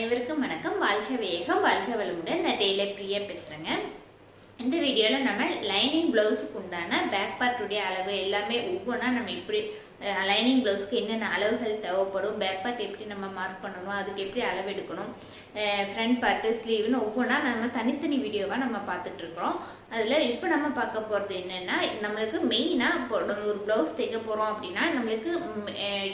அனைவருக்கும் வணக்கம். வாழ்க வேகம் வாழ்க வளமுடன். நான் டெய்லர் பிரியா பேசுகிறேங்க இந்த வீடியோவில் நம்ம லைனிங் ப்ளவுஸுக்கு உண்டான பேக் பார்ட்டுடைய அளவு எல்லாமே ஒவ்வொன்றா நம்ம எப்படி லைனிங் ப்ளவுஸ்க்கு என்னென்ன அளவுகள் தேவைப்படும் பேக் பார்ட் எப்படி நம்ம மார்க் பண்ணணும் அதுக்கு எப்படி அளவு எடுக்கணும் ஃப்ரண்ட் பார்ட்டு ஸ்லீவ்னு ஒவ்வொன்றா நம்ம தனித்தனி வீடியோவாக நம்ம பார்த்துட்ருக்குறோம் அதில் இப்போ நம்ம பார்க்க போகிறது என்னென்னா நம்மளுக்கு மெயினாக இப்போ நம்ம ஒரு ப்ளவுஸ் தைக்க போகிறோம் அப்படின்னா நம்மளுக்கு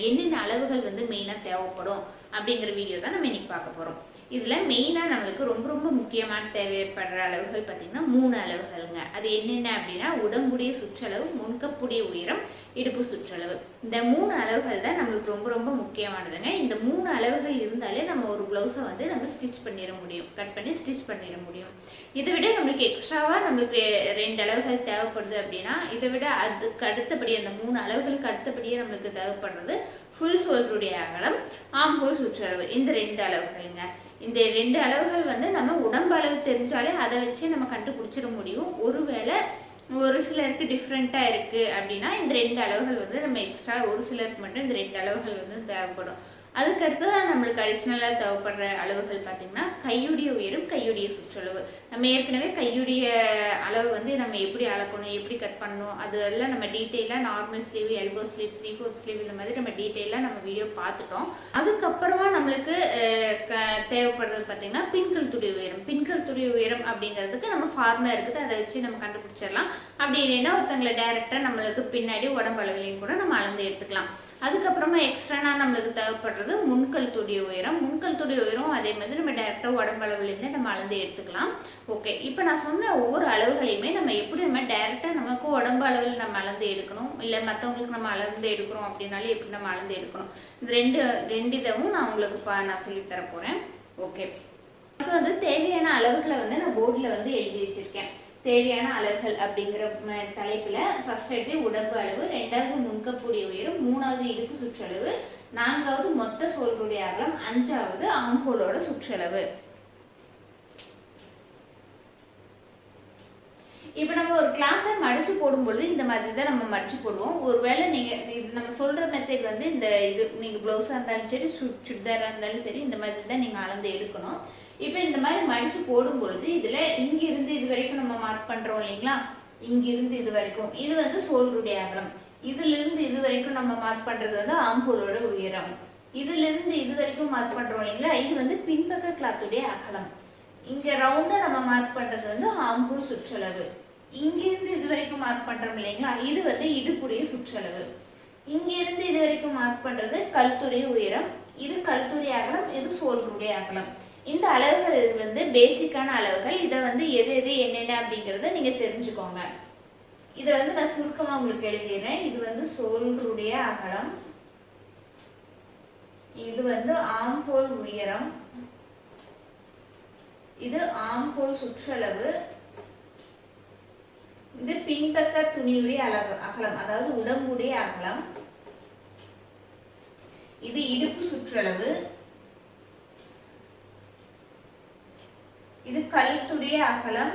என்னென்ன அளவுகள் வந்து மெயினாக தேவைப்படும் அப்படிங்கிற வீடியோ தான் நம்ம இன்னைக்கு பார்க்க போகிறோம் இதில் மெயினாக நம்மளுக்கு ரொம்ப ரொம்ப முக்கியமான தேவைப்படுற அளவுகள் பார்த்திங்கன்னா மூணு அளவுகள்ங்க. அது என்னென்ன அப்படின்னா உடம்புடைய சுற்றளவு முன்கப்புடைய உயரம் இடுப்பு சுற்றளவு. இந்த மூணு அளவுகள் தான் நம்மளுக்கு ரொம்ப ரொம்ப முக்கியமானதுங்க. இந்த மூணு அளவுகள் இருந்தாலே நம்ம ஒரு ப்ளவுஸை வந்து நம்ம ஸ்டிச் பண்ணிட முடியும். கட் பண்ணி ஸ்டிச் பண்ணிட முடியும். இதை விட நம்மளுக்கு எக்ஸ்ட்ராவாக நம்மளுக்கு ரெண்டு அளவுகள் தேவைப்படுது அப்படின்னா இதை விட அதுக்கு அடுத்தபடி அந்த மூணு அளவுகளுக்கு அடுத்தபடியே நம்மளுக்கு தேவைப்படுறது ஃபுல் சோல்டருடைய அகலம் ஆம்பூல் சுற்றளவு. இந்த ரெண்டு அளவுகள்ங்க. இந்த ரெண்டு அளவுகள் வந்து நம்ம உடம்பு அளவு தெரிஞ்சாலே அதை வச்சு நம்ம கண்டுபிடிச்சிட முடியும். ஒருவேளை ஒரு சிலருக்கு டிஃப்ரெண்ட்டாக இருக்குது அப்படின்னா இந்த ரெண்டு அளவுகள் வந்து நம்ம எக்ஸ்ட்ரா ஒரு சிலருக்கு மட்டும் இந்த ரெண்டு அளவுகள் வந்து தேவைப்படும். அதுக்கு தான் நம்மளுக்கு அடிஷ்னலாக தேவைப்படுற அளவுகள் பார்த்திங்கன்னா கையுடைய உயரம் கையுடைய சுற்றளவு. நம்ம ஏற்கனவே கையுடைய அளவு வந்து நம்ம எப்படி அளக்கணும் எப்படி கட் பண்ணணும் அதெல்லாம் நம்ம டீட்டெயிலாக normal sleeve elbow sleeve three four sleeve இந்த மாதிரி நம்ம டீட்டெயிலாக நம்ம வீடியோ பார்த்துட்டோம். அதுக்கப்புறமா நம்மளுக்கு தேவைப்படுறது பார்த்திங்கன்னா பின்கல் துடி உயரம். பின்கல் துடி உயரம் அப்படிங்கிறதுக்கு நம்ம ஃபார்முலா இருக்குது. அதை வச்சு நம்ம கண்டுபிடிச்சிடலாம். அப்படி இல்லைன்னா ஒருத்தங்களை டேரெக்டாக நம்மளுக்கு பின்னாடி உடம்பு அளவுலையும் கூட நம்ம அளந்து எடுத்துக்கலாம். அதுக்கப்புறமா எக்ஸ்ட்ரானா நம்மளுக்கு தேவைப்படுறது முன்கழுத்துடைய உயரம். முன்கழுத்துடைய உயரம் அதே மாதிரி நம்ம டேரெக்டாக உடம்பு நம்ம அளந்து எடுத்துக்கலாம். ஓகே இப்போ நான் சொன்ன ஒவ்வொரு அளவுகளையுமே நம்ம எப்படி நம்ம டேரெக்டாக நமக்கு உடம்பு அளவில் நம்ம அளந்து எடுக்கணும்? இல்லை மற்றவங்களுக்கு நம்ம அளந்து எடுக்கிறோம் அப்படின்னாலும் எப்படி நம்ம அளந்து எடுக்கணும்? இந்த ரெண்டு ரெண்டு இதவும் நான் உங்களுக்கு பா நான் சொல்லித்தர போகிறேன் ஓகே எனக்கு வந்து தேவையான அளவுகளை வந்து நான் போர்டில் வந்து எழுதி வச்சிருக்கேன். தேவையான அளவுகள் அப்படிங்கிற தலைப்பில் ஃபர்ஸ்ட் எடுத்து உடம்பு அளவு ரெண்டாவது முன்கக்கூடிய உயரம் மூணாவது இடுப்பு சுற்றளவு நான்காவது மொத்த சோல்களுடைய அகலம் அஞ்சாவது ஆம்போலோட சுற்றளவு. இப்போ நம்ம ஒரு கிளாத்தை மடிச்சு போடும்பொழுது இந்த மாதிரி தான் நம்ம மடிச்சு போடுவோம். ஒருவேளை நீங்கள் இது நம்ம சொல்கிற மெத்தட் வந்து இந்த இது நீங்கள் ப்ளவுஸாக இருந்தாலும் சரி சு- சுடிதாராக இருந்தாலும் சரி இந்த மாதிரி தான் நீங்கள் அளந்து எடுக்கணும். இப்போ இந்த மாதிரி மடிச்சு போடும் பொழுது இங்கிருந்து இது வரைக்கும் நம்ம மார்க் பண்ணுறோம் இல்லைங்களா? இங்கிருந்து இது வரைக்கும். இது வந்து சோல்ருடைய அகலம். இதிலிருந்து இது வரைக்கும் நம்ம மார்க் பண்ணுறது வந்து ஆம்பூலோட உயரம். இதிலிருந்து இது வரைக்கும் மார்க் பண்ணுறோம் இல்லைங்களா? இது வந்து பின்பக்க கிளாத்துடைய அகலம். இங்க ரவுண்டா நம்ம மார்க் பண்றது வந்து ஆம்பூல் சுற்றளவு. இங்கிருந்து இது வரைக்கும் மார்க் பண்றோம் இல்லைங்களா? இது வந்து இடுப்புடைய சுற்றளவு. இங்கிருந்து இது வரைக்கும் மார்க் பண்றது கழுத்துடைய உயரம் இது கழுத்துடைய அகலம் இது சோல்களுடைய அகலம். இந்த அளவுகள் வந்து பேசிக்கான அளவுகள். இதை வந்து எது எது என்னென்ன அப்படிங்கிறத நீங்க தெரிஞ்சுக்கோங்க. இதை வந்து நான் சுருக்கமா உங்களுக்கு எழுதிடுறேன். இது வந்து சோல்களுடைய அகலம். இது வந்து ஆம்போல் உயரம். இது ஆம்போல் சுற்றளவு. இது பின்பக்க துணியுடைய அளவு அகலம் அதாவது உடம்புடைய அகலம். இது இடுப்பு சுற்றளவு. இது கழுத்துடைய அகலம்.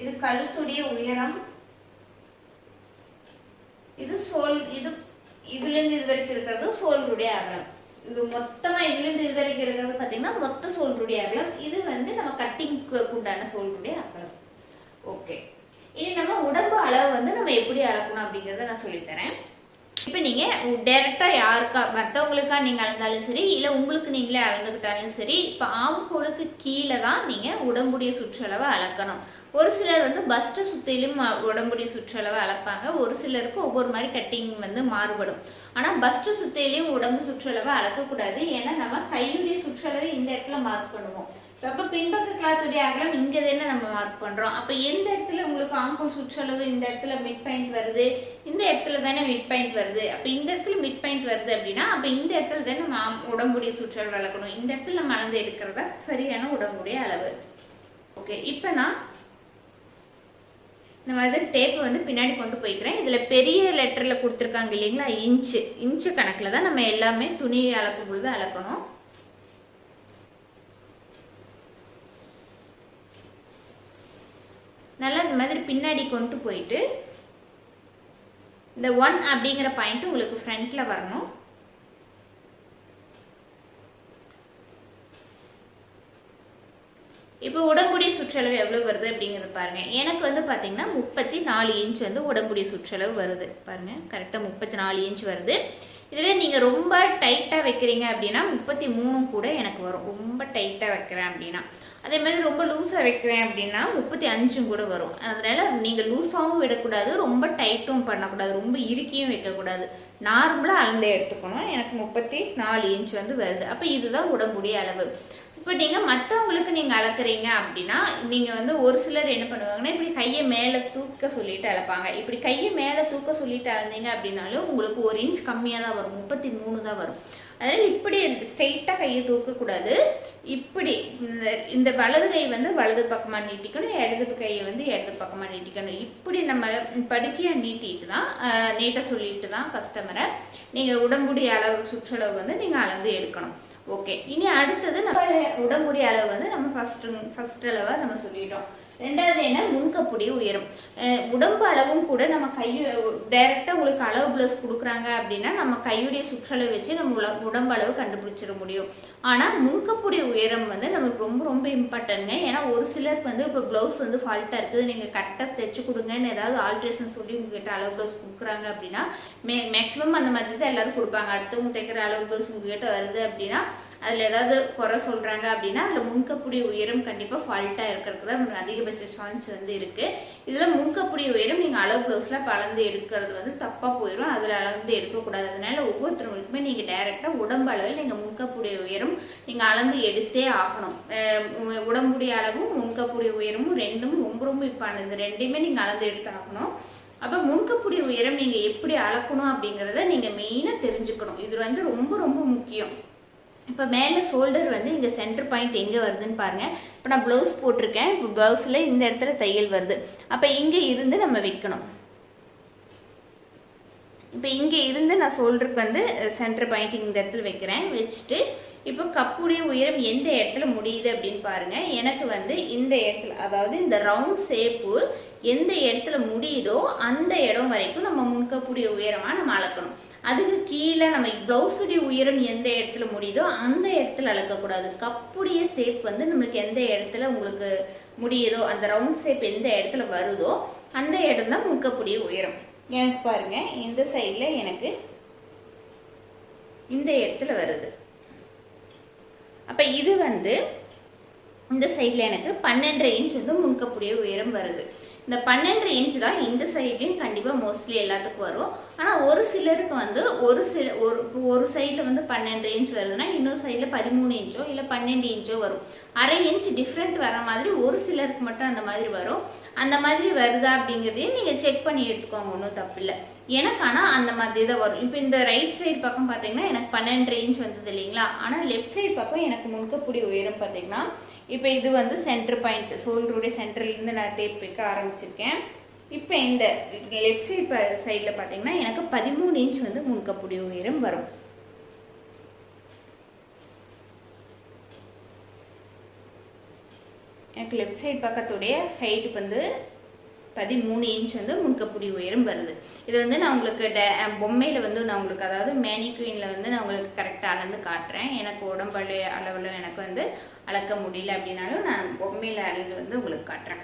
இது கழுத்துடைய உயரம். இது சோல் இது இதுலேருந்து இது வரைக்கும் இருக்கிறது சோல்களுடைய அகலம். இது மொத்தமா இதுலேருந்து இது வரைக்கும் இருக்கிறது பார்த்தீங்கன்னா மொத்த சோல்களுடைய அகலம். இது வந்து நம்ம கட்டிங்க்கு உண்டான சோல்களுடைய அகலம். ஓகே இனி நம்ம உடம்பு அளவு வந்து நம்ம எப்படி அளக்கணும் அப்படிங்கறத நான் சொல்லித்தரேன். இப்போ நீங்க டைரக்டா யாருக்கா மற்றவங்களுக்கா நீங்க அளந்தாலும் சரி இல்ல உங்களுக்கு நீங்களே அளந்துக்கிட்டாலும் சரி இப்போ ஆம்புகோளுக்கு கீழே தான் நீங்க உடம்புடைய சுற்றளவை அளக்கணும். ஒரு சிலர் வந்து பஸ்ட்டை சுற்றிலும் உடம்புடைய சுற்றளவை அளப்பாங்க. ஒரு சிலருக்கு ஒவ்வொரு மாதிரி கட்டிங் வந்து மாறுபடும். ஆனால் பஸ்ட்டு சுற்றிலையும் உடம்பு சுற்றளவை அளக்கக்கூடாது. ஏன்னா நம்ம கையுடைய சுற்றளவை இந்த இடத்துல மார்க் பண்ணுவோம். ரொம்ப பின்பக்க கிளாத்துடைய அகலம் இங்க தானே நம்ம மார்க் பண்றோம். அப்ப எந்த இடத்துல உங்களுக்கு ஆங்கோல் சுற்றளவு இந்த இடத்துல மிட் பாயிண்ட் வருது? இந்த இடத்துல தானே மிட் பாயிண்ட் வருது? அப்ப இந்த இடத்துல மிட் பாயிண்ட் வருது அப்படின்னா அப்ப இந்த இடத்துல தானே நம்ம ஆம்- உடம்புடைய சுற்றளவு அளக்கணும் இந்த இடத்துல நம்ம அளந்து எடுக்கிறதா சரியான உடம்புடைய அளவு. ஓகே இப்போ நான் இந்த மாதிரி டேப்பை வந்து பின்னாடி கொண்டு போய்க்கிறேன். இதில் பெரிய லெட்டரில் கொடுத்துருக்காங்க இல்லைங்களா? இன்ச்சு. இன்ச்சு கணக்கில் தான் நம்ம எல்லாமே துணி அளக்கும் பொழுது அளக்கணும். பின்னாடி கொண்டு போயிட்டு இந்த ஒன் அப்படிங்கிற பாயிண்ட் உங்களுக்கு ஃப்ரண்ட்டில் வரணும். இப்போ உடம்புடைய சுற்றளவு எவ்வளோ வருது அப்படிங்கிறது பாருங்கள் எனக்கு வந்து பார்த்திங்கன்னா முப்பத்தி நாலு இன்ச் வந்து உடம்புடைய சுற்றளவு வருது. பாருங்கள் கரெக்டாக முப்பத்தி நாலு இன்ச் வருது. இதுவே நீங்கள் ரொம்ப டைட்டாக வைக்கிறீங்க அப்படின்னா முப்பத்தி மூணும் கூட எனக்கு வரும். ரொம்ப டைட்டாக வைக்கிறேன் அப்படின்னா. அதே மாதிரி ரொம்ப லூஸாக வைக்கிறேன் அப்படின்னா முப்பத்தி அஞ்சும் கூட வரும். அதனால் நீங்கள் லூஸாகவும் விடக்கூடாது ரொம்ப டைட்டும் பண்ணக்கூடாது ரொம்ப இறுக்கியும் வைக்கக்கூடாது. நார்மலாக அளந்தே எடுத்துக்கணும். எனக்கு முப்பத்தி நாலு இன்ச் வந்து வருது. அப்போ இதுதான் உடம்புடைய அளவு. இப்போ நீங்கள் மற்றவங்களுக்கு நீங்கள் அளக்குறீங்க அப்படின்னா நீங்கள் வந்து ஒரு சிலர் என்ன பண்ணுவாங்கன்னா இப்படி கையை மேலே தூக்க சொல்லிட்டு அளப்பாங்க. இப்படி கையை மேலே தூக்க சொல்லிட்டு அளந்தீங்க அப்படின்னாலும் உங்களுக்கு ஒரு இன்ச் கம்மியாக தான் வரும். முப்பத்தி மூணு தான் வரும். அதனால் இப்படி ஸ்ட்ரெயிட்டாக கையை தூக்கக்கூடாது. இப்படி இந்த இந்த வலது கை வந்து வலது பக்கமாக நீட்டிக்கணும். இடது கையை வந்து இடது பக்கமாக நீட்டிக்கணும். இப்படி நம்ம படுக்கையாக நீட்டிட்டு தான் நீட்ட சொல்லிட்டு தான் கஸ்டமரை நீங்கள் உடம்புடைய அளவு சுற்றளவு வந்து நீங்கள் அளந்து எடுக்கணும். ஓகே இனி அடுத்தது நம்ம உடம்புடைய அளவு வந்து நம்ம ஃபர்ஸ்ட் ஃபர்ஸ்ட் அளவாக நம்ம சொல்லிட்டோம். ரெண்டாவது என்ன? முன்கப்புடி உயரம். உடம்பு அளவும் கூட நம்ம கை டைரெக்டாக உங்களுக்கு அளவு ப்ளஸ் கொடுக்குறாங்க அப்படின்னா நம்ம கையுடைய சுற்றளவு வச்சு நம்ம உடம்பு அளவு கண்டுபிடிச்சிட முடியும். ஆனால் முன்கப்புடி உயரம் வந்து நம்மளுக்கு ரொம்ப ரொம்ப இம்பார்ட்டன்ட்ங்க ஏன்னா ஒரு சிலருக்கு வந்து இப்போ ப்ளவுஸ் வந்து ஃபால்ட்டாக இருக்குது. நீங்கள் கரெக்டாக தைச்சு கொடுங்கன்னு ஏதாவது ஆல்ட்ரேஷன் சொல்லி உங்ககிட்ட அளவு ப்ளவுஸ் கொடுக்குறாங்க அப்படின்னா மே மேக்ஸிமம் அந்த மாதிரி தான் எல்லோரும் கொடுப்பாங்க. அடுத்தவங்க தைக்கிற அளவு ப்ளவுஸ் உங்ககிட்ட வருது அப்படின்னா அதில் ஏதாவது குறை சொல்கிறாங்க அப்படின்னா அதில் முன்கப்புடி உயரம் கண்டிப்பாக ஃபால்ட்டாக இருக்கிறதுக்கு தான் அதிகபட்ச சான்ஸ் வந்து இருக்குது இதில் முன்கப்புடி உயரம் நீங்கள் அளவு ப்ளவுஸில் பலந்து எடுக்கிறது வந்து தப்பாக போயிடும் அதில் அளந்து எடுக்கக்கூடாது. அதனால ஒவ்வொருத்தவங்களுக்குமே நீங்கள் டைரெக்டாக உடம்பு அளவில் நீங்கள் முன்கப்புடைய உயரம் நீங்கள் அளந்து எடுத்தே ஆகணும். உடம்புடைய அளவும் முன்கப்புடைய உயரமும் ரெண்டும் ரொம்ப ரொம்ப இப்பானது ரெண்டையுமே நீங்கள் அளந்து எடுத்து ஆகணும். அப்போ முன்கப்புடைய உயரம் நீங்கள் எப்படி அளக்கணும் அப்படிங்கிறத நீங்கள் மெயினாக தெரிஞ்சுக்கணும். இது வந்து ரொம்ப ரொம்ப முக்கியம். இப்போ மேலே ஷோல்டர் வந்து இங்கே சென்டர் பாயிண்ட் எங்கே வருதுன்னு பாருங்கள் இப்போ நான் ப்ளவுஸ் போட்டிருக்கேன். இப்போ ப்ளவுஸில் இந்த இடத்துல தையல் வருது. அப்போ இங்கே இருந்து நம்ம வைக்கணும். இப்போ இங்கே இருந்து நான் ஷோல்டருக்கு வந்து சென்டர் பாயிண்ட் இந்த இடத்துல வைக்கிறேன். வச்சுட்டு இப்போ கப்புடைய உயரம் எந்த இடத்துல முடியுது அப்படின்னு பாருங்கள் எனக்கு வந்து இந்த இடத்துல அதாவது இந்த ரவுண்ட் ஷேப்பு எந்த இடத்துல முடியுதோ அந்த இடம் வரைக்கும் நம்ம முன்கப்புடைய உயரமாக நம்ம அளக்கணும். அதுக்கு கீழே நம்ம ப்ளவுஸுடைய உயரம் எந்த இடத்துல முடியுதோ அந்த இடத்துல அளக்கக்கூடாது. கப்புடைய ஷேப் வந்து நமக்கு எந்த இடத்துல உங்களுக்கு முடியுதோ அந்த ரவுண்ட் ஷேப் எந்த இடத்துல வருதோ அந்த இடம் தான் முக்கப்புடைய உயரம். எனக்கு பாருங்க இந்த சைடில் எனக்கு இந்த இடத்துல வருது. அப்போ இது வந்து இந்த சைடில் எனக்கு பன்னெண்டரை இன்ச் வந்து முன்கப்புடைய உயரம் வருது. இந்த பன்னெண்டு இன்ச் தான் இந்த சைட்லேயும் கண்டிப்பாக மோஸ்ட்லி எல்லாத்துக்கும் வரும். ஆனால் ஒரு சிலருக்கு வந்து ஒரு சில ஒரு ஒரு சைடில் வந்து பன்னெண்டு இன்ச் வருதுன்னா இன்னொரு சைடில் பதிமூணு இன்ச்சோ இல்லை பன்னெண்டு இன்ச்சோ வரும். அரை இன்ச் டிஃப்ரெண்ட் வர மாதிரி ஒரு சிலருக்கு மட்டும் அந்த மாதிரி வரும். அந்த மாதிரி வருதா அப்படிங்கிறதையும் நீங்கள் செக் பண்ணி எடுத்துக்கோங்க ஒன்றும் தப்பில்லை எனக்கு ஆனால் அந்த மாதிரி தான் வரும். இப்போ இந்த ரைட் சைடு பக்கம் பார்த்தீங்கன்னா எனக்கு பன்னெண்டு இன்ச் வந்தது இல்லைங்களா? ஆனால் லெஃப்ட் சைடு பக்கம் எனக்கு முன்கப்புடி உயரம் பார்த்தீங்கன்னா இப்போ இது வந்து சென்டர் பாயிண்ட் ஷோல்டருடைய சென்டர்லேருந்து நான் டேப் வைக்க ஆரம்பிச்சிருக்கேன். இப்போ இந்த லெஃப்ட் சைட் சைடில் பார்த்தீங்கன்னா எனக்கு பதிமூணு இன்ச் வந்து முன்கப்புடி உயரம் வரும். எனக்கு லெஃப்ட் சைட் பக்கத்துடைய ஹைட் வந்து பதிமூணு இன்ச் வந்து முன்கப்புடி உயரம் வருது. இது வந்து நான் உங்களுக்கு டே பொம்மையில் வந்து நான் உங்களுக்கு அதாவது மேனிக்யூனில் வந்து நான் உங்களுக்கு கரெக்டாக அளந்து காட்டுறேன். எனக்கு உடம்பு அளவில் எனக்கு வந்து அளக்க முடியல அப்படின்னாலும் நான் பொம்மையில் அளந்து வந்து உங்களுக்கு காட்டுறேன்.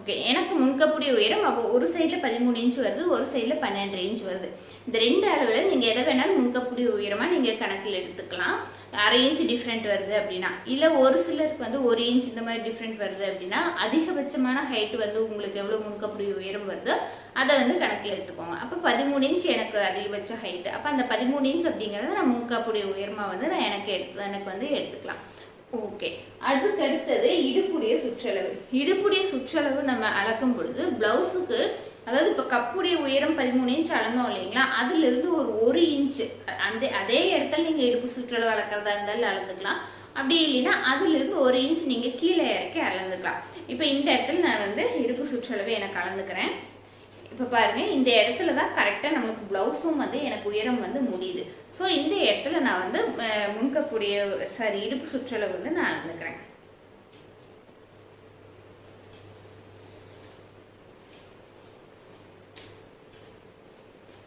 ஓகே எனக்கு முன்கப்புடி உயரம் அப்போ ஒரு சைடில் பதிமூணு இன்ச் வருது ஒரு சைடில் பன்னெண்டு இன்ச் வருது. இந்த ரெண்டு அளவில் நீங்கள் எதை வேணாலும் முன்கப்புடி உயரமாக நீங்கள் கணக்கில் எடுத்துக்கலாம். அரை இன்ச் டிஃப்ரெண்ட் வருது அப்படின்னா. இல்லை ஒரு சிலருக்கு வந்து ஒரு இன்ச் இந்த மாதிரி டிஃப்ரெண்ட் வருது அப்படின்னா அதிகபட்சமான ஹைட் வந்து உங்களுக்கு எவ்வளோ முன்கப்புடி உயரம் வருதோ அதை வந்து கணக்கில் எடுத்துக்கோங்க. அப்போ பதிமூணு இன்ச் எனக்கு அதிகபட்ச ஹைட்டு அப்போ அந்த பதிமூணு இன்ச் அப்படிங்கிறத நான் முன்கப்புடி உயரமாக வந்து நான் எனக்கு எடுத்து எனக்கு வந்து எடுத்துக்கலாம். ஓகே அதுக்கு அடுத்தது இடுப்புடைய சுற்றளவு. இடுப்புடைய சுற்றளவு நம்ம அளக்கும் பொழுது பிளவுஸுக்கு அதாவது இப்போ கப்புடைய உயரம் பதிமூணு இன்ச் அளந்தோம் இல்லைங்களா? அதுலேருந்து ஒரு ஒரு இன்ச்சு அந்த அதே இடத்துல நீங்கள் இடுப்பு சுற்றளவு அளக்கிறதா இருந்தாலும் அளந்துக்கலாம். அப்படி இல்லைன்னா அதுலேருந்து ஒரு இன்ச் நீங்கள் கீழே இறக்கி அளந்துக்கலாம். இப்போ இந்த இடத்துல நான் வந்து இடுப்பு சுற்றளவு எனக்கு அளந்துக்கிறேன். இப்போ பாருங்க இந்த இடத்துல தான் கரெக்டாக நமக்கு ப்ளவுஸும் வந்து எனக்கு உயரம் வந்து முடியுது. ஸோ இந்த இடத்துல நான் வந்து முன்கக்கூடிய சாரி இடுப்பு சுற்றளவு வந்து நான் அளந்துக்கிறேன்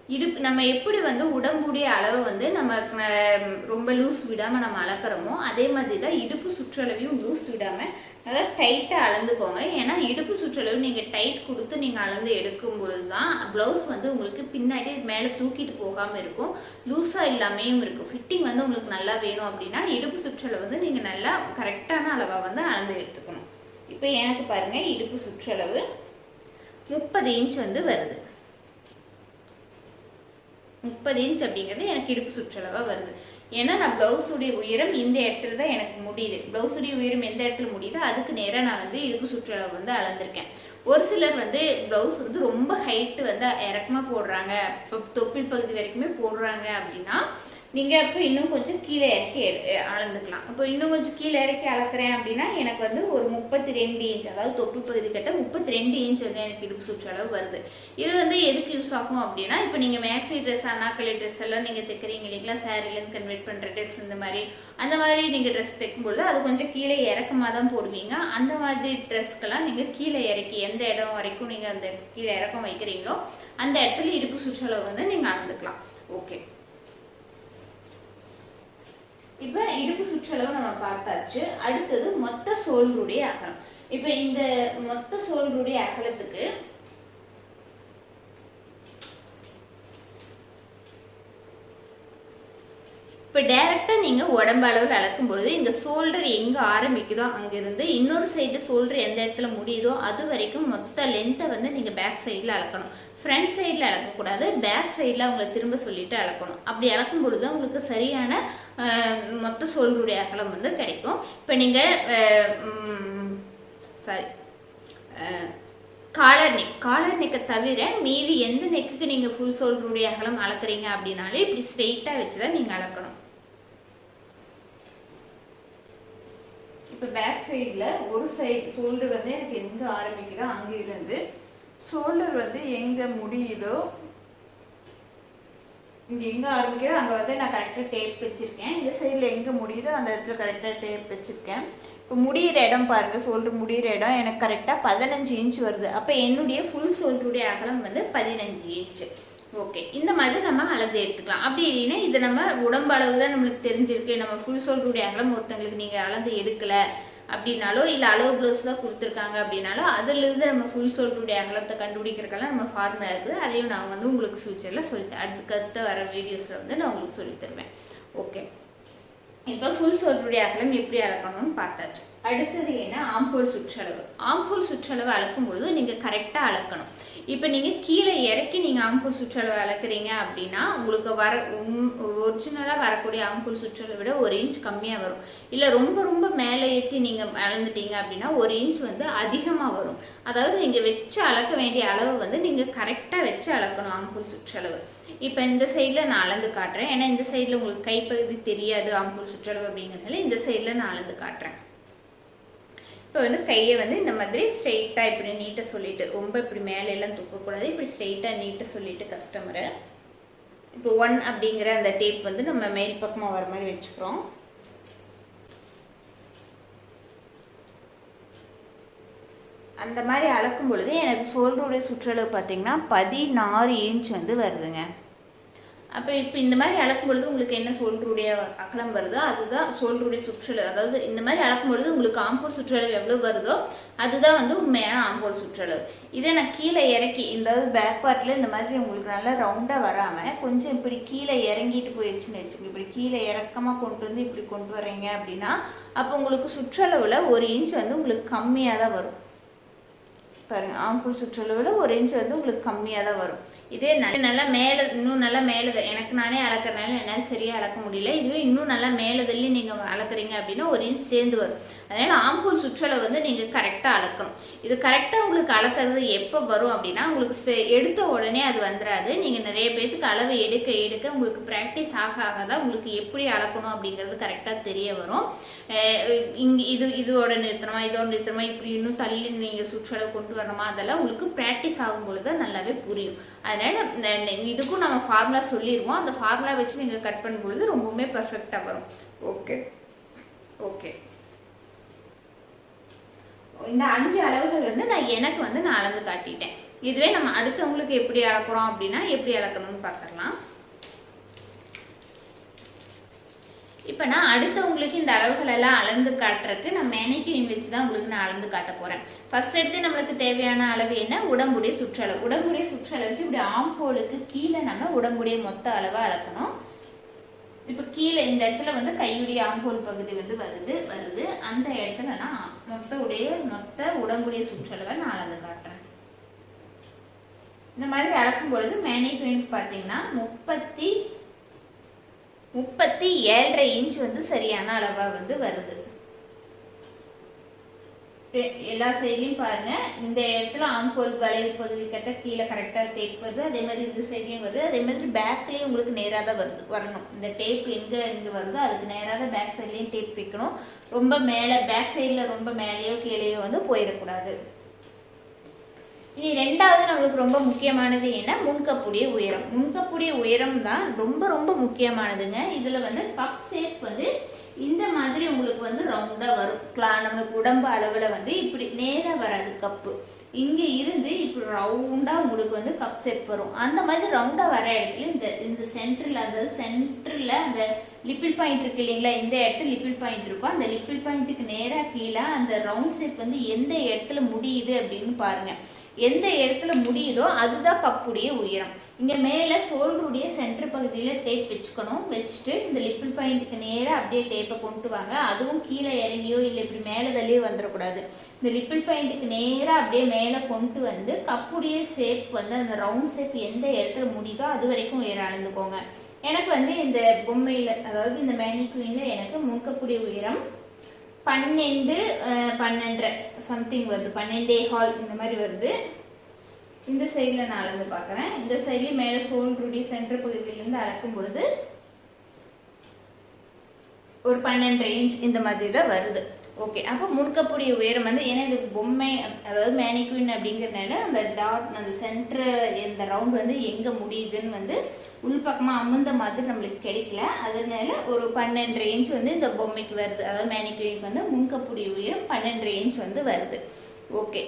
இடுப்பு நம்ம எப்படி வந்து உடம்புடைய அளவை வந்து நம்ம ரொம்ப லூஸ் விடாமல் நம்ம அளக்கிறோமோ அதே மாதிரி தான் இடுப்பு சுற்றளவையும் லூஸ் விடாமல் நல்லா டைட்டாக அளந்துக்கோங்க. ஏன்னா இடுப்பு சுற்றளவு நீங்கள் டைட் கொடுத்து நீங்கள் அளந்து எடுக்கும் பொழுது தான் ப்ளவுஸ் வந்து உங்களுக்கு பின்னாடி மேலே தூக்கிட்டு போகாமல் இருக்கும். லூஸாக இல்லாமையும் இருக்கும். ஃபிட்டிங் வந்து உங்களுக்கு நல்லா வேணும் அப்படின்னா இடுப்பு சுற்றளவு வந்து நீங்கள் நல்லா கரெக்டான அளவாக வந்து அளந்து எடுத்துக்கணும். இப்போ எனக்கு பாருங்கள் இடுப்பு சுற்றளவு முப்பது இன்ச் வந்து வருது. முப்பது இன்ச் அப்படிங்கிறது எனக்கு இடுப்பு சுற்றளவாக வருது. ஏன்னா நான் ப்ளவுஸுடைய உயரம் இந்த இடத்துல தான் எனக்கு முடியுது. ப்ளவுஸுடைய உயரம் எந்த இடத்துல முடியுதோ அதுக்கு நேராக நான் வந்து இடுப்பு சுற்றளவு வந்து அளந்திருக்கேன். ஒரு சிலர் வந்து ப்ளவுஸ் வந்து ரொம்ப ஹைட்டு வந்து இறக்கமாக போடுறாங்க. இப்போ தொப்பில் பகுதி வரைக்குமே போடுறாங்க அப்படின்னா நீங்கள் இப்போ இன்னும் கொஞ்சம் கீழே இறக்கி அளந்துக்கலாம். இப்போ இன்னும் கொஞ்சம் கீழே இறக்கி அளக்குறேன் அப்படின்னா எனக்கு வந்து ஒரு முப்பத்தி ரெண்டு இன்ச் அதாவது தொப்பு பகுதி கட்ட முப்பத்தி ரெண்டு இன்ச் வந்து எனக்கு இடுப்பு சுற்றளவு வருது. இது வந்து எதுக்கு யூஸ் ஆகும் அப்படின்னா இப்போ நீங்கள் மேக்ஸி ட்ரெஸ் அனாக்கலி ட்ரெஸ் எல்லாம் நீங்கள் தைக்கிறீங்க இல்லைங்களா? சாரிலேருந்து கன்வெர்ட் பண்ணுற ட்ரெஸ் இந்த மாதிரி. அந்த மாதிரி நீங்கள் ட்ரெஸ் தைக்கும்பொழுது அது கொஞ்சம் கீழே இறக்கமாக தான் போடுவீங்க. அந்த மாதிரி ட்ரெஸ்க்கெல்லாம் நீங்கள் கீழே இறக்கி எந்த இடம் வரைக்கும் நீங்கள் அந்த கீழே இறக்கம் வைக்கிறீங்களோ அந்த இடத்துல இடுப்பு சுற்றளவு வந்து நீங்கள் அளந்துக்கலாம். ஓகே இப்போ இடுப்பு சுற்றளவு நம்ம பார்த்தாச்சு. அடுத்தது மொத்த சோழருடைய அகலம். இப்போ இந்த மொத்த சோழருடைய அகலத்துக்கு இப்போ டைரெக்டாக நீங்கள் உடம்பு அளவில் அளக்கும் பொழுது இந்த ஷோல்டர் எங்கே ஆரம்பிக்குதோ அங்கேருந்து இன்னொரு சைடு ஷோல்டர் எந்த இடத்துல முடியுதோ அது வரைக்கும் மொத்த லென்த்தை வந்து நீங்கள் பேக் சைடில் அளக்கணும். ஃப்ரண்ட் சைடில் அளக்கக்கூடாது பேக் சைடில் அவங்கள திரும்ப சொல்லிட்டு அளக்கணும். அப்படி அளக்கும் பொழுது உங்களுக்கு சரியான மொத்த ஷோல்டருடைய அகலம் வந்து கிடைக்கும். இப்போ நீங்கள் சாரி காலர் நெக் காலர் நெக்கை தவிர மீதி எந்த நெக்குக்கு நீங்கள் ஃபுல் ஷோல்டருடைய அகலம் அளக்குறீங்க அப்படின்னாலே இப்படி ஸ்ட்ரெயிட்டாக வச்சு தான் நீங்கள் அளக்கணும். இப்போ பேக் சைடில் ஒரு சைட் ஷோல்டர் வந்து எனக்கு எங்கே ஆரம்பிக்குதோ அங்கே இருந்து ஷோல்டர் வந்து எங்கே முடியுதோ இங்கே எங்கே ஆரம்பிக்குதோ அங்கே வந்து நான் கரெக்டாக டேப் வச்சுருக்கேன். இந்த சைடில் எங்கே முடியுதோ அந்த இடத்துல கரெக்டாக டேப் வச்சுருக்கேன். இப்போ முடியிற இடம் பாருங்கள் ஷோல்டர் முடிகிற இடம். எனக்கு கரெக்டாக பதினஞ்சு இன்ச் வருது. அப்போ என்னுடைய ஃபுல் ஷோல்டருடைய அகலம் வந்து பதினஞ்சு இன்ச்சு ஓகே இந்த மாதிரி நம்ம அளந்து எடுத்துக்கலாம். அப்படி இல்லைன்னா இது நம்ம உடம்பு அளவு தான் நம்மளுக்கு தெரிஞ்சிருக்கு. நம்ம ஃபுல் ஷோல்டருடைய அகலம் ஒருத்தங்களுக்கு நீங்கள் அளந்து எடுக்கலை அப்படின்னாலோ இல்லை அளவு ப்ளவுஸ் தான் கொடுத்துருக்காங்க அப்படின்னாலோ அதிலிருந்து நம்ம ஃபுல் ஷோல்டருடைய அகலத்தை கண்டுபிடிக்கிறக்கெல்லாம் நம்ம ஃபார்முலா இருக்குது. அதையும் நான் வந்து உங்களுக்கு ஃப்யூச்சரில் சொல்லி அடுத்து அடுத்த வர வீடியோஸில் வந்து நான் உங்களுக்கு சொல்லித் தருவேன். ஓகே இப்போ ஃபுல் ஷோல்டருடைய அகலம் எப்படி அளக்கணும்னு பார்த்தாச்சு. அடுத்தது என்ன? ஆம்போல் சுற்றளவு. ஆம்போல் சுற்றளவு அளக்கும் பொழுது நீங்கள் கரெக்டாக அளக்கணும். இப்போ நீங்கள் கீழே இறக்கி நீங்கள் ஆம்பூல் சுற்றளவு அளக்குறீங்க அப்படின்னா உங்களுக்கு வர ஒரிஜினலாக வரக்கூடிய ஆம்பூல் சுற்றளவை விட ஒரு இன்ச் கம்மியாக வரும். இல்லை ரொம்ப ரொம்ப மேலே ஏற்றி நீங்கள் அளந்துட்டீங்க அப்படின்னா ஒரு இன்ச் வந்து அதிகமாக வரும். அதாவது நீங்கள் வச்சு அளக்க வேண்டிய அளவு வந்து நீங்கள் கரெக்டாக வச்சு அளக்கணும் ஆம்பூல் சுற்றளவு. இப்போ இந்த சைடில் நான் அளந்து காட்டுறேன். ஏன்னா இந்த சைடில் உங்களுக்கு கைப்பகுதி தெரியாது ஆம்பூல் சுற்றளவு அப்படிங்கிறதுனால இந்த சைடில் நான் அளந்து காட்டுறேன். இப்போ வந்து கையை வந்து இந்த மாதிரி ஸ்ட்ரெயிட்டாக இப்படி நீட்டை சொல்லிட்டு ரொம்ப இப்படி மேலே எல்லாம் தூக்கக்கூடாது. இப்படி ஸ்ட்ரெயிட்டாக நீட்டை சொல்லிட்டு கஸ்டமரை இப்போ ஒன் அப்படிங்கிற அந்த டேப் வந்து நம்ம மேல் பக்கமாக வர மாதிரி வச்சுக்கிறோம். அந்த மாதிரி அளக்கும் பொழுது எனக்கு சோல்டருடைய சுற்றளவு பார்த்திங்கன்னா பதினாறு இன்ச் வந்து வருதுங்க. அப்போ இப்போ இந்த மாதிரி அளக்கும் பொழுது உங்களுக்கு என்ன சோல்டருடைய அகலம் வருதோ அதுதான் சோல்டருடைய சுற்றளவு. அதாவது இந்த மாதிரி அளக்கும் பொழுது உங்களுக்கு ஆம்போல் சுற்றளவு எவ்வளோ வருதோ அதுதான் வந்து உண்மையான ஆம்போல் சுற்றளவு. இதே நான் கீழே இறக்கி இந்த பேக் பார்ட்டில் இந்த மாதிரி உங்களுக்கு நல்லா ரவுண்டாக வராமல் கொஞ்சம் இப்படி கீழே இறங்கிட்டு போயிடுச்சுன்னு வச்சுக்கோங்க. இப்படி கீழே இறக்கமாக கொண்டு வந்து இப்படி கொண்டு வரீங்க அப்படின்னா அப்போ உங்களுக்கு சுற்றளவில் ஒரு இன்ச் வந்து உங்களுக்கு கம்மியாக தான் வரும். பாருங்கள் ஆம்பூல் சுற்றளவில் ஒரு இன்ச் வந்து உங்களுக்கு கம்மியாக தான் வரும். இதே நல்லா மேலே இன்னும் நல்லா மேலே எனக்கு நானே அளக்கிறனால என்னால் சரியாக அளக்க முடியல. இதுவே இன்னும் நல்லா மேலே தள்ளி நீங்கள் அளக்குறீங்க அப்படின்னா ஒரு இன்ச் சேர்ந்து வரும். அதனால் ஆம்பூல் சுற்றளவு வந்து நீங்கள் கரெக்டாக அளக்கணும். இது கரெக்டாக உங்களுக்கு அளக்கிறது எப்போ வரும் அப்படின்னா உங்களுக்கு எடுத்த உடனே அது வந்துடாது நீங்கள் நிறைய பேர்த்துக்கு அளவு எடுக்க எடுக்க உங்களுக்கு ப்ராக்டிஸ் ஆக ஆக தான் உங்களுக்கு எப்படி அளக்கணும் அப்படிங்கிறது கரெக்டாக தெரிய வரும். இங்கே இது இதோட நிறுத்தணுமா இதோட நிறுத்தணுமா இப்படி இன்னும் தள்ளி நீங்கள் சுற்றளவு கொண்டு வரணுமா அதெல்லாம் உங்களுக்கு ப்ராக்டிஸ் ஆகும் பொழுது தான் நல்லாவே புரியும். அதனால் இதுக்கும் நம்ம ஃபார்முலா சொல்லிடுவோம் அந்த ஃபார்முலா வச்சு நீங்கள் கட் பண்ணும் பொழுது ரொம்பவுமே பர்ஃபெக்டாக வரும். ஓகே ஓகே இந்த அஞ்சு அளவுகள் வந்து நான் எனக்கு வந்து நான் அளந்து காட்டிட்டேன். இதுவே நம்ம அடுத்தவங்களுக்கு எப்படி அளக்குறோம் அப்படின்னா எப்படி அளக்கணும்னு பார்த்துடலாம். இப்போ நான் அடுத்தவங்களுக்கு இந்த அளவுகள் எல்லாம் அளந்து காட்டுறதுக்கு நான் மேனிக்யூன் வச்சு தான் உங்களுக்கு நான் அளந்து காட்ட போகிறேன் ஃபர்ஸ்ட் எடுத்து நம்மளுக்கு தேவையான அளவு என்ன? உடம்புடைய சுற்றளவு. உடம்புடைய சுற்றளவுக்கு இப்படி ஆம்போலுக்கு கீழே நம்ம உடம்புடைய மொத்த அளவை அளக்கணும். இப்போ கீழே இந்த இடத்துல வந்து கையுடைய ஆங்கோல் பகுதி வந்து வருது வருது. அந்த இடத்துல நான் மொத்த உடைய மொத்த உடம்புடைய சுற்றளவை நான் அளந்து காட்டுறேன். இந்த மாதிரி அளக்கும் பொழுது மேனிக்யூனுக்கு பார்த்தீங்கன்னா முப்பத்தி முப்பத்தி ஏழரை இன்ச் வந்து சரியான அளவா வந்து வருது. எல்லா சைட்லையும் பாருங்க. இந்த இடத்துல ஆம்போல் வளைவு பகுதி கட்ட கீழே கரெக்டாக டேப் வருது. அதே மாதிரி இந்த சைட்லையும் வருது. அதே மாதிரி பேக்லேயும் உங்களுக்கு நேராக தான் வருது வரணும். இந்த டேப் எங்கே இங்கே வருதோ அதுக்கு நேராக தான் பேக் சைட்லேயும் டேப் வைக்கணும். ரொம்ப மேலே பேக் சைடில் ரொம்ப மேலேயோ கீழேயோ வந்து போயிடக்கூடாது. இனி ரெண்டாவது நம்மளுக்கு ரொம்ப முக்கியமானது என்ன? முன்கப்புடைய உயரம். முன்கப்புடைய உயரம் தான் ரொம்ப ரொம்ப முக்கியமானதுங்க. இதில் வந்து கப் ஷேப் வந்து இந்த மாதிரி உங்களுக்கு வந்து ரவுண்டா வரும். கிளா நம்மளுக்கு உடம்பு அளவுல வந்து இப்படி நேரா வராது கப்பு. இங்க இருந்து இப்படி ரவுண்டா உங்களுக்கு வந்து கப் செட் வரும். அந்த மாதிரி ரவுண்டா வர இடத்துல இந்த இந்த சென்டர்ல அந்த சென்டர்ல அந்த லிப்பிள் பாயிண்ட் இருக்கு இல்லைங்களா இந்த இடத்துல லிப்பிள் பாயிண்ட் இருக்கும். அந்த லிப்பிள் பாயிண்ட்டுக்கு நேரா கீழே அந்த ரவுண்ட் ஷேப் வந்து எந்த இடத்துல முடியுது அப்படின்னு பாருங்க. எந்த இடத்துல முடியுதோ அதுதான் கப்புடைய உயரம். இங்கே மேலே சோல்ருடைய சென்டர் பகுதியில் டேப் வச்சுக்கணும். வச்சுட்டு இந்த லிப்பிள் பாயிண்ட்டுக்கு நேராக அப்படியே டேப்பை கொண்டு வாங்க. அதுவும் கீழே இறங்கியோ இல்லை இப்படி மேலே தள்ளியோ வந்துடக்கூடாது. இந்த லிப்பிள் பாயிண்ட்டுக்கு நேராக அப்படியே மேலே கொண்டு வந்து கப்புடைய ஷேப் வந்து அந்த ரவுண்ட் ஷேப் எந்த இடத்துல முடியுதோ அது வரைக்கும் உயரம் அளந்துக்கோங்க. எனக்கு வந்து இந்த பொம்மையில் அதாவது இந்த மேனிக்குயின்ல எனக்கு முன்கப்புடைய உயரம் பன்னெண்டு பன்னெண்டரை. சம்திங் வருது. பன்னெண்டே ஹால் இந்த மாதிரி வருது. இந்த சைடில் நான் அளந்து பார்க்குறேன். இந்த சைட்லேயும் மேலே சோல்ருடைய சென்டர் பகுதியிலேருந்து அளக்கும் பொழுது ஒரு பன்னெண்டரை இன்ச் இந்த மாதிரி தான் வருது. ஓகே அப்போ முன்கப்புடைய உயரம் வந்து ஏன்னா இது பொம்மை அதாவது மேனிக்யூன் அப்படிங்கிறதுனால அந்த டாட் அந்த சென்டர் இந்த ரவுண்ட் வந்து எங்கே முடியுதுன்னு வந்து உள்பக்கமாக அமுந்த மாதிரி நம்மளுக்கு கிடைக்கல. அதனால ஒரு பன்னெண்டு ரேஞ்ச் வந்து இந்த பொம்மைக்கு வருது. அதாவது மேனிக்யூனுக்கு வந்து முன்கப்புடைய உயரம் பன்னெண்டு ரேஞ்ச் வந்து வருது. ஓகே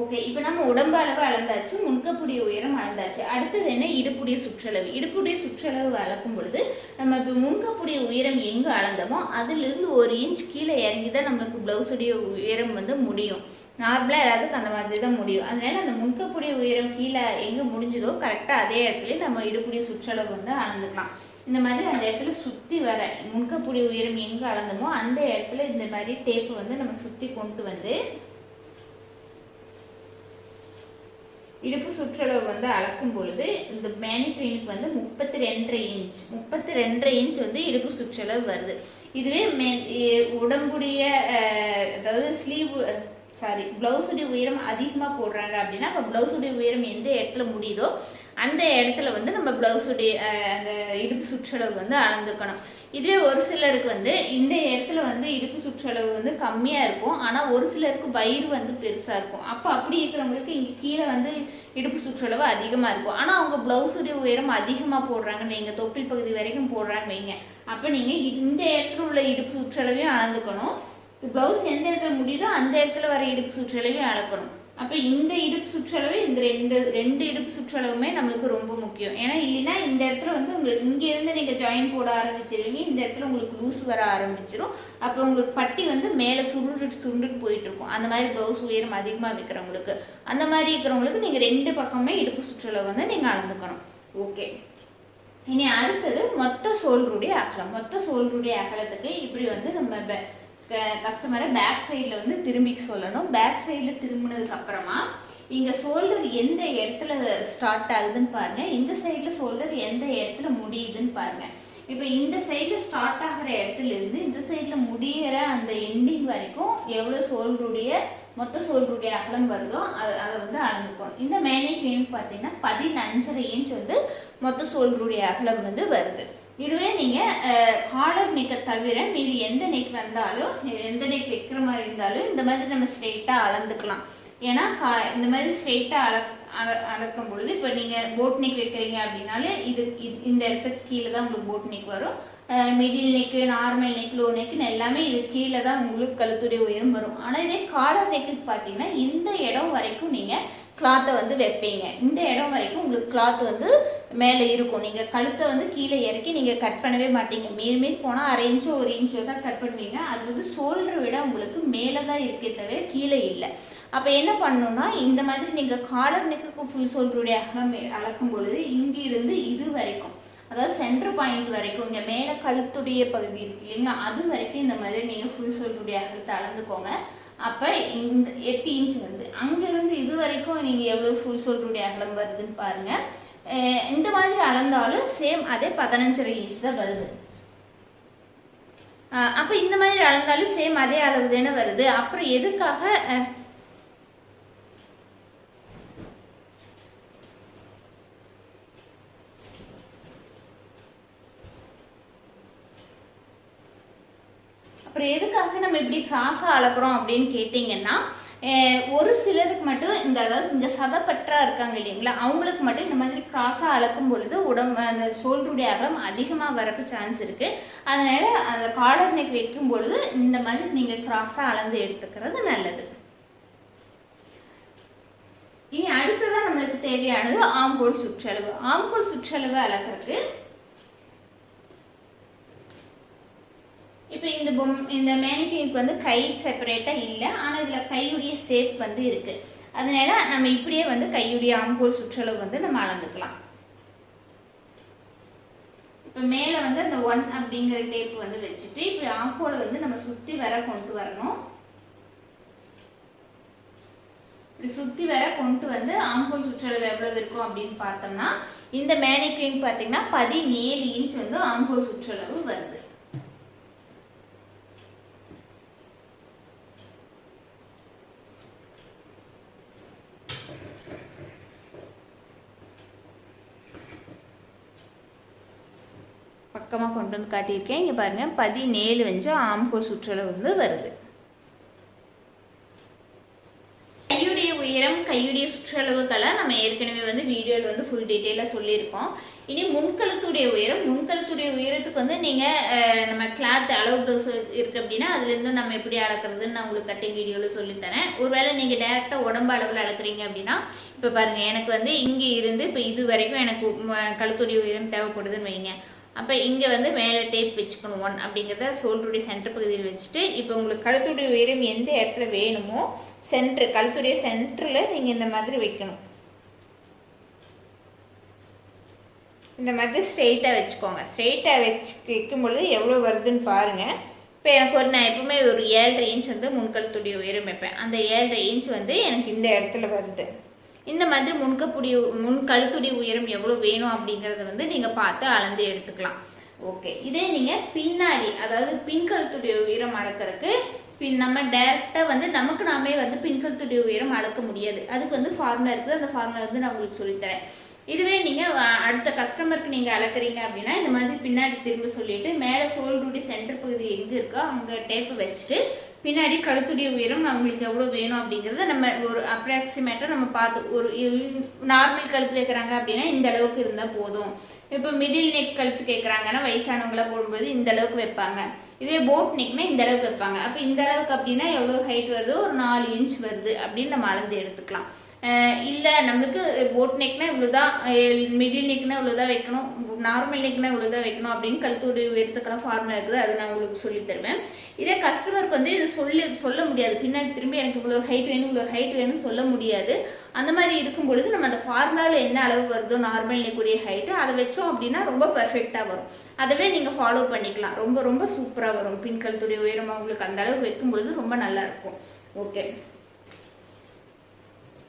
ஓகே இப்போ நம்ம உடம்பு அளவு அளந்தாச்சு முன்கப்புடைய உயரம் அளந்தாச்சு. அடுத்தது என்ன? இடுப்புடைய சுற்றளவு. இடுப்புடைய சுற்றளவு அளக்கும் பொழுது நம்ம இப்போ முன்கப்புடைய உயரம் எங்கே அளந்தோமோ அதிலிருந்து ஒரு இன்ச் கீழே இறங்கி தான் நம்மளுக்கு ப்ளவுஸுடைய உயரம் வந்து முடியும். நார்மலாக எல்லாத்துக்கும் அந்த மாதிரி தான் முடியும். அதனால அந்த முன்கப்புடைய உயரம் கீழே எங்கே முடிஞ்சதோ கரெக்டாக அதே இடத்துல நம்ம இடுப்புடைய சுற்றளவு வந்து அளந்துக்கலாம். இந்த மாதிரி அந்த இடத்துல சுற்றி வர முன்கப்புடைய உயரம் எங்கே அளந்தோமோ அந்த இடத்துல இந்த மாதிரி டேப்பு வந்து நம்ம சுற்றி கொண்டு வந்து இடுப்பு சுற்றளவு வந்து அளக்கும் பொழுது இந்த மேனிக்வீனுக்கு வந்து முப்பத்தி ரெண்டரை இன்ச் முப்பத்தி ரெண்டரை இன்ச் வந்து இடுப்பு சுற்றளவு வருது. இதுவே மே உடம்புடைய அதாவது ஸ்லீவ் சாரி பிளவுஸுடைய உயரம் அதிகமாக போடுறாங்க அப்படின்னா அப்போ பிளவுஸுடைய உயரம் எந்த இடத்துல முடியுதோ அந்த இடத்துல வந்து நம்ம பிளவுஸுடைய அந்த இடுப்பு சுற்றளவு வந்து அளந்துக்கணும். இதுவே ஒரு சிலருக்கு வந்து இந்த இடத்துல வந்து இடுப்பு சுற்றளவு வந்து கம்மியாக இருக்கும். ஆனால் ஒரு சிலருக்கு வயிறு வந்து பெருசாக இருக்கும். அப்போ அப்படி இருக்கிறவங்களுக்கு இங்கே கீழே வந்து இடுப்பு சுற்றளவு அதிகமாக இருக்கும். ஆனால் அவங்க ப்ளவுஸுடைய உயரம் அதிகமாக போடுறாங்க. வைங்க தொப்பில் பகுதி வரைக்கும் போடுறான்னு வைங்க. அப்போ நீங்கள் இந்த இடத்துல உள்ள இடுப்பு சுற்றளவையும் அளந்துக்கணும். ப்ளவுஸ் எந்த இடத்துல முடியுதோ அந்த இடத்துல வர இடுப்பு சுற்றளவையும் அளக்கணும். அப்போ இந்த இடுப்பு சுற்றளவு இந்த ரெண்டு ரெண்டு இடுப்பு சுற்றளவுமே நம்மளுக்கு ரொம்ப முக்கியம். ஏன்னா இல்லைன்னா இந்த இடத்துல வந்து உங்களுக்கு இங்கேருந்து நீங்கள் ஜாயின் போட ஆரம்பிச்சிருவீங்க இந்த இடத்துல உங்களுக்கு லூஸ் வர ஆரம்பிச்சிரும். அப்போ உங்களுக்கு பட்டி வந்து மேலே சுருண்டுட்டு சுருண்டுட்டு போயிட்டு இருக்கும் அந்த மாதிரி ப்ளவுஸ் உயரம் அதிகமாக விற்கிறவங்களுக்கு அந்த மாதிரி இருக்கிறவங்களுக்கு நீங்கள் ரெண்டு பக்கமே இடுப்பு சுற்றளவு வந்து நீங்கள் அளந்துக்கணும். ஓகே இனி அடுத்தது மொத்த சோல்ருடைய அகலம். மொத்த சோல்ருடைய அகலத்துக்கு இப்படி வந்து நம்ம கஸ்டமரை பேக் சைடில் வந்து திரும்பி சொல்லணும். பேக் சைடில் திரும்பினதுக்கு அப்புறமா இங்கே ஷோல்டர் எந்த இடத்துல ஸ்டார்ட் ஆகுதுன்னு பாருங்கள் இந்த சைடில் ஷோல்டர் எந்த இடத்துல முடியுதுன்னு பாருங்கள் இப்போ இந்த சைடில் ஸ்டார்ட் ஆகிற இடத்துல இருந்து இந்த சைடில் முடியிற அந்த எண்டிங் வரைக்கும் எவ்வளோ சோல்ருடைய மொத்த சோல்டருடைய அகலம் வருதோ அது அதை வந்து அளந்துக்கணும் இந்த மேனிக்கு பார்த்தீங்கன்னா பதினஞ்சரை இன்ச் வந்து மொத்த சோல்டருடைய அகலம் வந்து வருது. இதுவே நீங்கள் காலர் நெக்கை தவிர மீது எந்த நெக் வந்தாலும் எந்த நெக் வைக்கிற மாதிரி இருந்தாலும் இந்த மாதிரி நம்ம ஸ்ட்ரெயிட்டாக அளந்துக்கலாம். ஏன்னா கா இந்த மாதிரி ஸ்ட்ரெயிட்டாக அள அளக்கும் பொழுது இப்போ நீங்கள் போட் நெக் வைக்கிறீங்க அப்படின்னாலே இது இந்த இடத்துக்கு கீழே தான் உங்களுக்கு போட் நெக் வரும். Middle neck normal neck low நெக்குன்னு எல்லாமே இது கீழே தான் உங்களுக்கு கழுத்துடைய உயரம் வரும். ஆனால் இதே காலர் நெக்கு பார்த்தீங்கன்னா இந்த இடம் வரைக்கும் நீங்கள் கிளாத்தை வந்து வைப்பீங்க. இந்த இடம் வரைக்கும் உங்களுக்கு கிளாத் வந்து மேலே இருக்கும். நீங்கள் கழுத்தை வந்து கீழே இறக்கி நீங்கள் கட் பண்ணவே மாட்டீங்க. மீறி மீறி போனால் அரை இன்ச்சோ ஒரு இன்ச்சோ தான் கட் பண்ணுவீங்க. அது வந்து சோல்டரை விட உங்களுக்கு மேலே தான் இருக்கே தவிர கீழே இல்லை. அப்போ என்ன பண்ணணும்னா இந்த மாதிரி நீங்கள் காலர் நெக்குக்கு ஃபுல் சோல்டருடைய அகலம் அளக்கும் பொழுது இங்கிருந்து இது வரைக்கும் அதாவது சென்டர் பாயிண்ட் வரைக்கும் இங்கே மேலே கழுத்துடைய பகுதி இருக்கு இல்லைங்களா? அது வரைக்கும் இந்த மாதிரி நீங்கள் ஃபுல் சோல்டருடைய அகலத்தை அளந்துக்கோங்க. அப்போ இந்த எட்டு இன்ச் வருது. அங்கேருந்து இது வரைக்கும் நீங்கள் எவ்வளோ ஃபுல் ஷோல்டருடைய அகலம் வருதுன்னு பாருங்கள் இந்த மாதிரி அளந்தாலும் சேம் அதே பதினஞ்சரை இன்ச் தான் வருது. அப்போ இந்த மாதிரி அளந்தாலும் சேம் அதே அளவு தானே வருது. அப்புறம் எதுக்காக அப்புறம் எதுக்காக நம்ம இப்படி கிராஸாக அளக்குறோம் அப்படின்னு கேட்டிங்கன்னா ஒரு சிலருக்கு மட்டும் இந்த அதாவது இந்த சதப்பற்றா இருக்காங்க இல்லைங்களா அவங்களுக்கு மட்டும் இந்த மாதிரி கிராஸாக அளக்கும் பொழுது உடம்பு அந்த ஷோல்டருடைய அகலம் அதிகமாக வரக்கு சான்ஸ் இருக்குது அதனால் அந்த காலர் நெக் வைக்கும் பொழுது இந்த மாதிரி நீங்கள் கிராஸாக அளந்து எடுத்துக்கிறது நல்லது. இனி அடுத்ததான் நம்மளுக்கு தேவையானது ஆம்பூல் சுற்றளவு. ஆம்பூல் சுற்றளவு அளக்கிறதுக்கு இப்போ இந்த பொம் இந்த மேனிக்யூனுக்கு வந்து கை செப்பரேட்டாக இல்லை ஆனால் இதில் கையுடைய சேப் வந்து இருக்குது அதனால நம்ம இப்படியே வந்து கையுடைய ஆம்போல் சுற்றளவு வந்து நம்ம அளந்துக்கலாம். இப்போ மேலே வந்து அந்த ஒன் அப்படிங்கிற டேப் வந்து வச்சுட்டு இப்படி ஆம்போலை வந்து நம்ம சுற்றி வர கொண்டு வரணும். இப்படி சுற்றி வர கொண்டு வந்து ஆம்போல் சுற்றளவு எவ்வளவு இருக்கும் அப்படின்னு பார்த்தோம்னா இந்த மேனிக்யூன் பார்த்தீங்கன்னா பதினேழு இன்ச் வந்து ஆம்போல் சுற்றளவு வருது பக்கமாக கொண்டு வந்து காட்டியிருக்கேன். இங்கே பாருங்கள் பதினேழு இன்ச்சு ஆம்போல் சுற்றளவு வந்து வருது. கையுடைய உயரம் கையுடைய சுற்றளவுகளை நம்ம ஏற்கனவே வந்து வீடியோவில் வந்து ஃபுல் டீட்டெயிலாக சொல்லியிருக்கோம். இனி முன்கழுத்துடைய உயரம் முன்கழுத்துடைய உயரத்துக்கு வந்து நீங்கள் நம்ம கிளாத் அளவு ப்ளவுஸ் இருக்குது அப்படின்னா அதுலேருந்து நம்ம எப்படி அளக்குறதுன்னு நான் உங்களுக்கு கட்டிங் வீடியோவில் சொல்லித்தரேன். ஒருவேளை நீங்கள் டேரெக்டாக உடம்பு அளவில் அளக்குறீங்க அப்படின்னா இப்போ பாருங்கள் எனக்கு வந்து இங்கே இருந்து இப்போ இது வரைக்கும் எனக்கு கழுத்துடைய உயரம் தேவைப்படுதுன்னு வைங்க. அப்போ இங்கே வந்து மேலே டேப் வச்சுக்கணும் ஒன் அப்படிங்கிறத சோல்டருடைய சென்டர் பகுதியில் வச்சுட்டு இப்போ உங்களுக்கு கழுத்துடைய உயரம் எந்த இடத்துல வேணுமோ சென்ட்ரு கழுத்துடைய சென்டரில் நீங்கள் இந்த மாதிரி வைக்கணும். இந்த மாதிரி ஸ்ட்ரெயிட்டாக வச்சுக்கோங்க. ஸ்ட்ரெயிட்டாக வச்சு வைக்கும் பொழுது எவ்வளோ வருதுன்னு பாருங்கள் இப்போ எனக்கு ஒரு நான் எப்பவுமே ஒரு ஏழரை இன்ச் வந்து முன்கழுத்துடைய உயரம் வைப்பேன். அந்த ஏழரை இன்ச் வந்து எனக்கு இந்த இடத்துல வருது. இந்த மாதிரி முன்கப்புடி முன் கழுத்துடி உயரம் எவ்வளோ வேணும் அப்படிங்கிறத வந்து நீங்கள் பார்த்து அளந்து எடுத்துக்கலாம். ஓகே. இதே நீங்கள் பின்னாடி அதாவது பின்கழுத்துடைய உயரம் அளக்கிறதுக்கு பின் நம்ம டேரெக்டாக வந்து நமக்கு நாமே வந்து பின்கழுத்துடைய உயரம் அளக்க முடியாது. அதுக்கு வந்து ஃபார்முலா இருக்குது. அந்த ஃபார்முலா வந்து நான் உங்களுக்கு சொல்லித்தரேன். இதுவே நீங்கள் அடுத்த கஸ்டமருக்கு நீங்கள் அளக்குறீங்க அப்படின்னா இந்த மாதிரி பின்னாடி திரும்ப சொல்லிட்டு மேலே சோல்டுடைய சென்டர் பகுதி எங்கே இருக்கோ அங்கே டேப்பை வச்சுட்டு பின்னாடி கழுத்துடைய உயரம் அவங்களுக்கு எவ்வளோ வேணும் அப்படிங்கிறத நம்ம ஒரு அப்ராக்சிமேட்டாக நம்ம பார்த்து ஒரு நார்மல் கழுத்து வைக்கிறாங்க அப்படின்னா இந்த அளவுக்கு இருந்தால் போதும். இப்போ மிடில் நெக் கழுத்து கேட்குறாங்கன்னா வயசானவங்களாம் போடும்போது இந்த அளவுக்கு வைப்பாங்க. இதே போட் நெக்னா இந்த அளவுக்கு வைப்பாங்க. அப்போ இந்த அளவுக்கு அப்படின்னா எவ்வளோ ஹைட் வருது? ஒரு நாலு இன்ச் வருது அப்படின்னு நம்ம அளந்து எடுத்துக்கலாம். இல்லை நம்மளுக்கு போட் நெக்னா இவ்வளோதான் மிடில் நெக்னா இவ்வளோதான் வைக்கணும் நார்மல் நெக்னா இவ்வளோதான் வைக்கணும் அப்படின்னு கழுத்தோடு உயரத்துக்கெல்லாம் ஃபார்முலா இருக்குது அதை நான் உங்களுக்கு சொல்லி தருவேன். இதே கஸ்டமருக்கு வந்து இது சொல்லி சொல்ல முடியாது. பின்னாடி திரும்பி எனக்கு இவ்வளோ ஹைட் வேணும் இவ்வளோ ஹைட் வேணும்னு சொல்ல முடியாது. அந்த மாதிரி இருக்கும் பொழுது நம்ம அந்த ஃபார்முலாவில் என்ன அளவு வருதோ நார்மல் நெக்குடைய ஹைட்டு அதை வச்சோம் அப்படின்னா ரொம்ப பர்ஃபெக்டாக வரும். அதவே நீங்கள் ஃபாலோ பண்ணிக்கலாம். ரொம்ப ரொம்ப சூப்பராக வரும். பின் கழுத்துடைய உயரமாக உங்களுக்கு அந்த அளவுக்கு வைக்கும் பொழுது ரொம்ப நல்லாயிருக்கும் ஓகே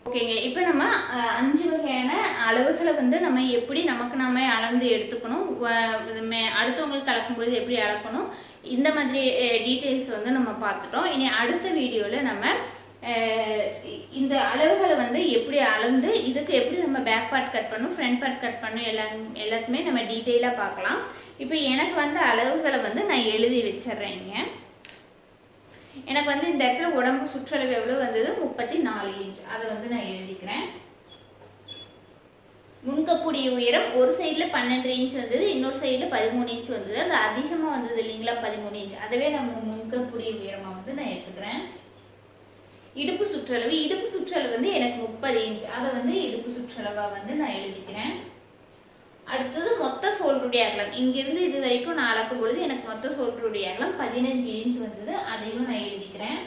ஓகேங்க. இப்போ நம்ம அஞ்சு வகையான அளவுகளை வந்து நம்ம எப்படி நமக்கு நாம அளந்து எடுத்துக்கணும். அடுத்தவங்களுக்கு கலக்கும் பொழுது எப்படி அளக்கணும். இந்த மாதிரி டீட்டெயில்ஸ் வந்து நம்ம பார்த்துட்டோம். இனி அடுத்த வீடியோவில் நம்ம இந்த அளவுகளை வந்து எப்படி அளந்து இதுக்கு எப்படி நம்ம பேக் பார்ட் கட் பண்ணணும் ஃப்ரண்ட் பார்ட் கட் பண்ணும் எல்லா எல்லாத்துமே நம்ம டீட்டெயிலாக பார்க்கலாம். இப்போ எனக்கு வந்து அளவுகளை வந்து நான் எழுதி வச்சிடுறேங்க. எனக்கு வந்து இந்த இடத்துல உடம்பு சுற்றளவு எவ்வளோ வந்தது? முப்பத்தி நாலு இன்ச் அதை வந்து நான் எழுதிக்கிறேன். முன்கப்புடைய உயரம் ஒரு சைடில் பன்னெண்டு இன்ச் வந்தது இன்னொரு சைடில் பதிமூணு இன்ச் வந்தது. அது அதிகமாக வந்தது இல்லைங்களா? பதிமூணு இன்ச் அதவே நம்ம முன்கப்புடைய உயரமாக வந்து நான் எடுத்துக்கிறேன். இடுப்பு சுற்றளவு இடுப்பு சுற்றளவு வந்து எனக்கு முப்பது இன்ச் அதை வந்து இடுப்பு சுற்றளவாக வந்து நான் எழுதிக்கிறேன். அடுத்தது மொத்த சோல்டருடைய அகலம். இங்கிருந்து இது வரைக்கும் நான் அளக்கும் பொழுது எனக்கு மொத்த சோல்டருடைய அகலம் பதினஞ்சு இன்ச் வந்தது. அதையும் நான் எழுதிக்கிறேன்.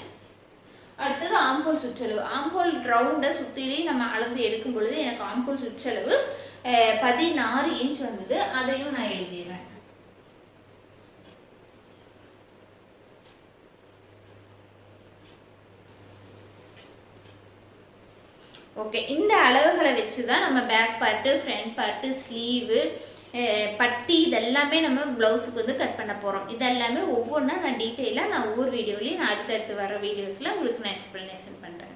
அடுத்தது ஆம்போல் சுற்றளவு. ஆம்போல் ரவுண்டை சுற்றிலையும் நம்ம அளந்து எடுக்கும் பொழுது எனக்கு ஆம்போல் சுற்றளவு பதினாறு இன்ச் வந்தது. அதையும் நான் எழுதிடுறேன். ஓகே இந்த அளவுகளை வச்சு தான் நம்ம back part front part sleeve பட்டி இதெல்லாமே நம்ம ப்ளவுஸுக்கு வந்து கட் பண்ண போகிறோம் இதெல்லாமே ஒவ்வொன்றா நான் டீட்டெயிலாக நான் ஒவ்வொரு வீடியோலையும் நான் அடுத்தடுத்து வர வீடியோஸில் உங்களுக்கு நான் எக்ஸ்ப்ளனேஷன் பண்ணுறேன்